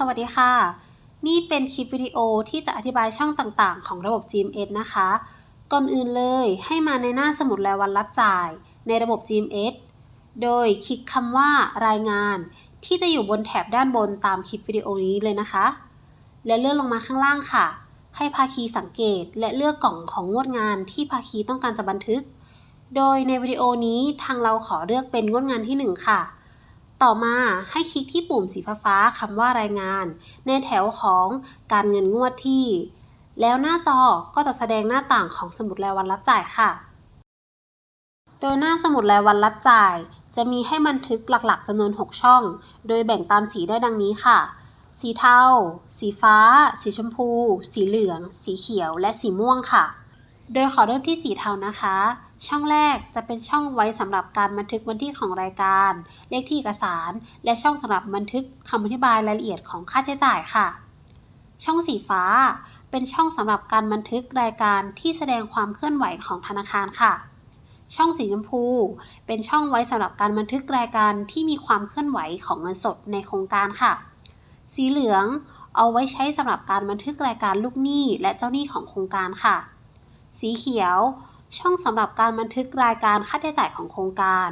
สวัสดีค่ะ นี่เป็นคลิปวิดีโอที่จะอธิบายช่องต่างๆ ของระบบ GMS นะคะ ก่อนอื่นเลยให้มาในหน้าสมุดรายวันรับจ่าย ในระบบ GMS โดยคลิกคำว่ารายงาน ที่จะอยู่บนแถบด้านบนตามคลิปวิดีโอนี้เลยนะคะ และเลื่อนลงมาข้างล่างค่ะ ให้ภาคีสังเกตและเลือกกล่องของงวดงานที่ภาคีต้องการจะบันทึก โดยในวิดีโอนี้ทางเราขอเลือกเป็นงวดงานที่ 1 ค่ะ ต่อมาให้คลิกที่ปุ่มสีฟ้าคำว่ารายงาน ในแถวของการเงินงวดที่ แล้วหน้าจอก็จะแสดงหน้าต่างของสมุดรายวันรับจ่ายค่ะ โดยหน้าสมุดรายวันรับจ่าย จะมีให้บันทึกหลักๆจำนวน 6 ช่อง โดยแบ่งตามสีได้ดังนี้ค่ะ สีเทา สีฟ้า สีชมพู สีเหลือง สีเขียว และสีม่วงค่ะ โดยขอเริ่มที่สีเทานะคะ ช่องแรกจะเป็นช่องไว้สำหรับการบันทึกวันที่ของรายการ เลขที่เอกสาร และช่องสำหรับบันทึกคำอธิบายรายละเอียดของค่าใช้จ่ายค่ะ ช่องสีฟ้า เป็นช่องสำหรับการบันทึกรายการที่แสดงความเคลื่อนไหวของธนาคารค่ะ ช่องสีชมพู เป็นช่องไว้สำหรับการบันทึกรายการที่มีความเคลื่อนไหวของเงินสดในโครงการค่ะ สีเหลืองเอาไว้ใช้สำหรับการบันทึกรายการลูกหนี้และเจ้าหนี้ของโครงการค่ะ สีเขียว ช่องสำหรับการบันทึกรายการค่าใช้จ่ายของโครงการ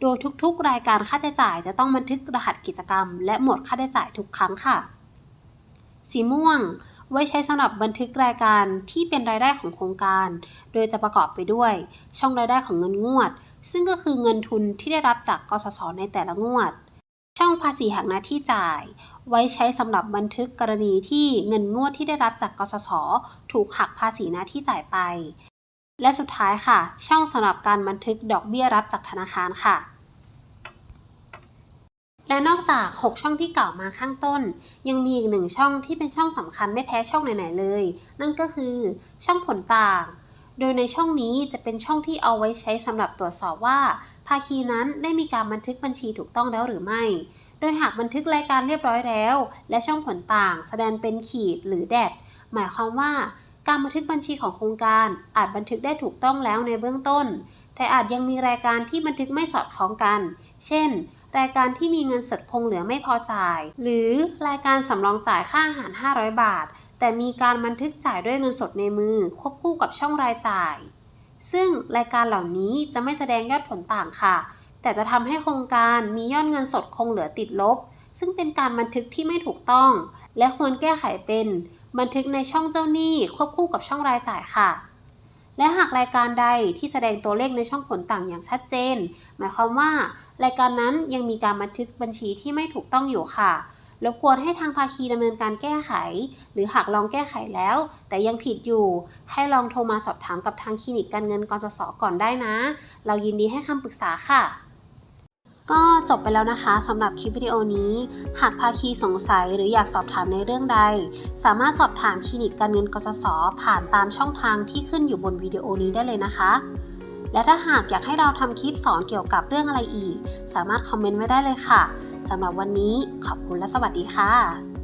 โดยทุกๆ รายการค่าใช้จ่ายจะต้องบันทึกรหัสกิจกรรม และหมวดค่าใช้จ่ายทุกครั้งค่ะ สีม่วง ไว้ใช้สำหรับบันทึกรายการที่เป็นรายได้ของโครงการ โดยจะประกอบไปด้วย ช่องรายได้ของเงินงวด ซึ่งก็คือเงินทุนที่ได้รับจากกสศในแต่ละงวด ช่องภาษีหักหน้าที่จ่าย ไว้ใช้สำหรับบันทึกกรณีที่เงินงวดที่ได้รับจากกสศถูกหักภาษีหน้าที่จ่ายไป และสุดท้ายค่ะ ช่องสำหรับการบันทึกดอกเบี้ยรับจากธนาคารค่ะและนอกจาก 6 ช่องที่กล่าวมาข้างต้น ยังมีอีกหนึ่งช่องที่เป็นช่องสำคัญไม่แพ้ช่องไหนๆเลย นั่นก็คือช่องผลต่าง โดยในช่องนี้จะเป็นช่องที่เอาไว้ใช้สำหรับตรวจสอบว่า ภาคีนั้นได้มีการบันทึกบัญชีถูกต้องแล้วหรือไม่ โดยหากบันทึกรายการเรียบร้อยแล้ว และช่องผลต่างแสดงเป็นขีดหรือแดดหมายความว่า การบันทึกบัญชีของโครงการ อาจบันทึกได้ถูกต้องแล้วในเบื้องต้น แต่อาจยังมีรายการที่บันทึกไม่สอดคล้องกัน เช่น รายการที่มีเงินสดคงเหลือไม่พอจ่าย หรือรายการสำรองจ่ายค่าอาหาร 500 บาท แต่มีการบันทึกจ่ายด้วยเงินสดในมือ ควบคู่กับช่องรายจ่าย ซึ่งรายการเหล่านี้จะไม่แสดงยอดผลต่างค่ะ แต่จะทำให้โครงการมียอดเงินสดคงเหลือติดลบ ซึ่งเป็นการบันทึกที่ไม่ถูกต้อง และควรแก้ไขเป็น บันทึกในช่องเจ้าหนี้ควบคู่กับช่องรายจ่ายค่ะ และหากรายการใดที่แสดงตัวเลขในช่องผลต่างอย่างชัดเจน หมายความว่า รายการนั้นยังมีการบันทึกบัญชีที่ไม่ถูกต้องอยู่ค่ะรบกวนให้ทางภาคีดำเนินการแก้ไข หรือหากลองแก้ไขแล้ว แต่ยังผิดอยู่ ให้ลองโทรมาสอบถามกับทางคลินิกการเงินกสศก่อนได้นะ เรายินดีให้คำปรึกษาค่ะ ก็จบไปแล้วนะคะสำหรับคลิปวิดีโอนี้ หากภาคีสงสัยหรืออยากสอบถามในเรื่องใด สามารถสอบถามคลินิกการเงินกสศผ่านตามช่องทางที่ขึ้นอยู่บนวิดีโอนี้ได้เลยนะคะ และถ้าหากอยากให้เราทำคลิปสอนเกี่ยวกับเรื่องอะไรอีก สามารถคอมเมนต์ไว้ได้เลยค่ะสำหรับวันนี้ขอบคุณและสวัสดีค่ะ